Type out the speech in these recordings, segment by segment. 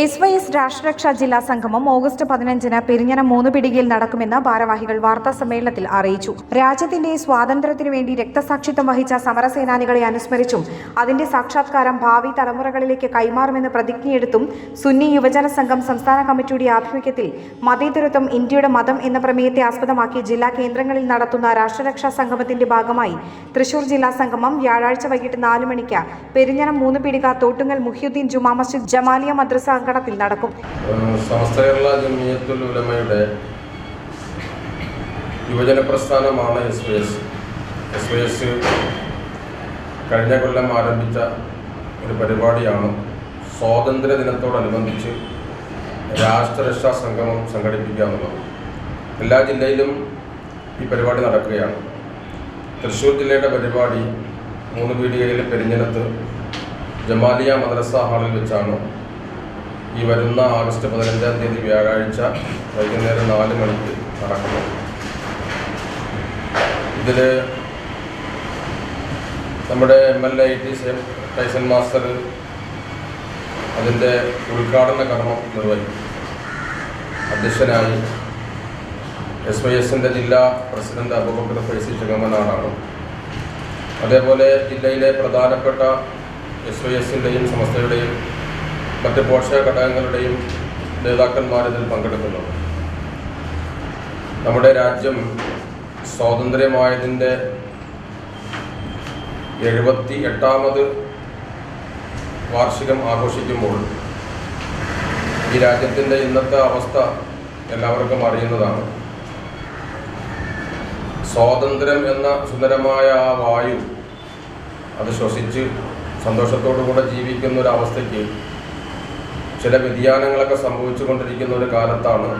S Y S രാഷ്ട്രരക്ഷാ ജില്ലാ സംഗമം August പതിനഞ്ചിന് പെരിഞ്ഞനം മൂന്ന് പിടികയിൽ നടക്കുമെന്ന് ഭാരവാഹികൾ വാർത്താ സമ്മേളനത്തിൽ അറിയിച്ചു. രാജ്യത്തിന്റെ സ്വാതന്ത്ര്യത്തിനു വേണ്ടി രക്തസാക്ഷിത്വം വഹിച്ച സമരസേനാനികളെ അനുസ്മരിച്ചും അതിന്റെ സാക്ഷാത്കാരം ഭാവി തലമുറകളിലേക്ക് കൈമാറുമെന്ന് പ്രതിജ്ഞയെടുത്തും സുന്നി യുവജന സംഘം സംസ്ഥാന കമ്മിറ്റിയുടെ ആഭിമുഖ്യത്തിൽ മതേതരത്വം ഇന്ത്യയുടെ മതം എന്ന പ്രമേയത്തെ ആസ്പദമാക്കി ജില്ലാ കേന്ദ്രങ്ങളിൽ നടത്തുന്ന രാഷ്ട്രരക്ഷാ സംഗമത്തിന്റെ ഭാഗമായി തൃശൂർ ജില്ലാ സംഗമം വ്യാഴാഴ്ച വൈകിട്ട് നാല് മണിക്ക് പെരിഞ്ഞനം മൂന്ന് പിടിക തോട്ടുങ്ങൽ മുഹ്യുദ്ദീൻ ജുമാ മസ്ജിദ് ജമാലിയ മദ്രസ അങ്കണത്തിൽ നടക്കും. സമസ്ത കേരള ജമിയത്തുൽ ഉലമയുടെ യുവജന പ്രസ്ഥാനമാണ് S V S S V S കഴിഞ്ഞ കൊല്ലം ആരംഭിച്ച ഒരു പരിപാടിയാണ് സ്വാതന്ത്ര്യ ദിനത്തോടനുബന്ധിച്ച് രാഷ്ട്രരക്ഷാ സംഗമം സംഘടിപ്പിക്കുക എന്നുള്ളത്. എല്ലാ ജില്ലയിലും ഈ പരിപാടി നടക്കുകയാണ്. തൃശ്ശൂർ ജില്ലയുടെ പരിപാടി മൂന്ന് പീടികയിലെ പെരിഞ്ഞനത്ത് ജമാലിയ മദ്രസ ഹാളിൽ വെച്ചാണ് ഈ വരുന്ന ആഗസ്റ്റ് പതിനഞ്ചാം തീയതി വ്യാഴാഴ്ച വൈകുന്നേരം നാല് മണിക്ക് നടക്കുന്നു. ഇതിൽ നമ്മുടെ M L A T Taison master അതിന്റെ ഉദ്ഘാടന കർമ്മം നിർവഹിക്കും. അധ്യക്ഷനായി എസ് വൈ എസിന്റെ ജില്ലാ പ്രസിഡന്റ് അബൂബക്കർ ഫൈസി ചെങ്ങമ്മനാടാണ് അതേപോലെ ജില്ലയിലെ പ്രധാനപ്പെട്ട എസ് വൈ എസിന്റെയും സംസ്ഥയുടെയും മറ്റ് പോഷക ഘടകങ്ങളുടെയും നേതാക്കന്മാർ ഇതിൽ പങ്കെടുക്കുന്നുണ്ട്. നമ്മുടെ രാജ്യം സ്വാതന്ത്ര്യമായതിന്റെ എഴുപത്തി എട്ടാമത് വാർഷികം ആഘോഷിക്കുമ്പോൾ ഈ രാജ്യത്തിന്റെ ഇന്നത്തെ അവസ്ഥ എല്ലാവർക്കും അറിയുന്നതാണ്. സ്വാതന്ത്ര്യം എന്ന സുന്ദരമായ ആ വായു അത് ശ്വസിച്ച് സന്തോഷത്തോടു കൂടെ ജീവിക്കുന്ന ഒരു അവസ്ഥയ്ക്ക് ചില വ്യതിയാനങ്ങളൊക്കെ സംഭവിച്ചുകൊണ്ടിരിക്കുന്ന ഒരു കാലത്താണ്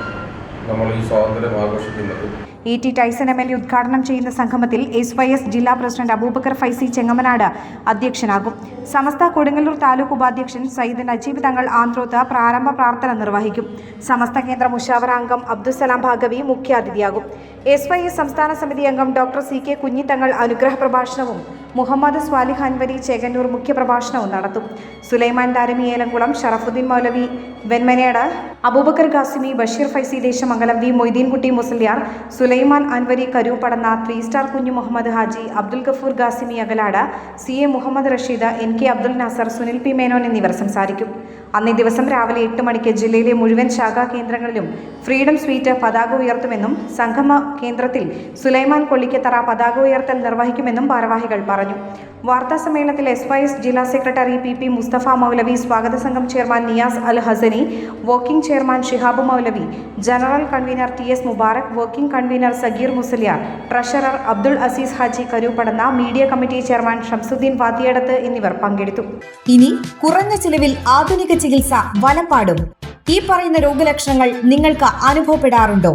നമ്മൾ ഈ സ്വാതന്ത്ര്യം ആഘോഷിക്കുന്നത്. E T Taison M L A ഉദ്ഘാടനം ചെയ്യുന്ന സംഗമത്തിൽ എസ് വൈ എസ് ജില്ലാ പ്രസിഡന്റ് അബൂബക്കർ ഫൈസി ചെങ്ങമനാട് അധ്യക്ഷനാകും. സമസ്ത കൊടുങ്ങല്ലൂർ താലൂക്ക് ഉപാധ്യക്ഷൻ സയ്യിദ് നജീബ് തങ്ങൾ ആന്ത്രോത്ത് പ്രാരംഭ പ്രാർത്ഥന നിർവഹിക്കും. സമസ്ത കേന്ദ്ര മുഷാവറാംഗം അബ്ദുസലാം ഭാഗവി മുഖ്യാതിഥിയാകും. എസ് വൈ എസ് സംസ്ഥാന സമിതി അംഗം ഡോക്ടർ സി കെ കുഞ്ഞിത്തങ്ങൾ അനുഗ്രഹ പ്രഭാഷണവും മുഹമ്മദ് സ്വാലിഹ് അൻവരി ചേകന്നൂർ മുഖ്യപ്രഭാഷണവും നടത്തും. Sulaiman Darimi Elamkulam Sharafuddin Moulavi Venmanad Abubakar Qasimi Basheer Faizy Desamangalam V Moideenkutty Musliyar Sulaiman Anwari Karuppadanna three star Kunju Muhammad Haji Abdul Gafoor Qasimi Akalad C A Muhammad Rasheed N K Abdul Nasar Sunil P Menon എന്നിവർ സംസാരിക്കും. അന്നേ ദിവസം രാവിലെ എട്ട് മണിക്ക് ജില്ലയിലെ മുഴുവൻ ശാഖാ കേന്ദ്രങ്ങളിലും ഫ്രീഡം സ്വീറ്റ് പതാക ഉയർത്തുമെന്നും സംഗമ കേന്ദ്രത്തിൽ സുലൈമാൻ കൊള്ളിക്കത്തറ പതാക ഉയർത്തൽ നിർവഹിക്കുമെന്നും ഭാരവാഹികൾ പറഞ്ഞു. വാർത്താ സമ്മേളനത്തിൽ എസ് വൈ എസ് ജില്ലാ secretary P P Musthafa Moulavi സ്വാഗത സംഘം chairman Niyas Al Hasani working chairman Shihab Moulavi general convener T S Mubarak working convener Sageer Musliyar treasurer Abdul Azeez Haji Karuppadanna media committee chairman Shamsuddin Vathiyadath എന്നിവർ പങ്കെടുത്തു. ഇനി കുറഞ്ഞ ചിലവിൽ ആധുനിക ചികിത്സ വലപ്പാടും ഈ പറയുന്ന രോഗലക്ഷണങ്ങൾ നിങ്ങൾക്ക് അനുഭവപ്പെടാറുണ്ടോ?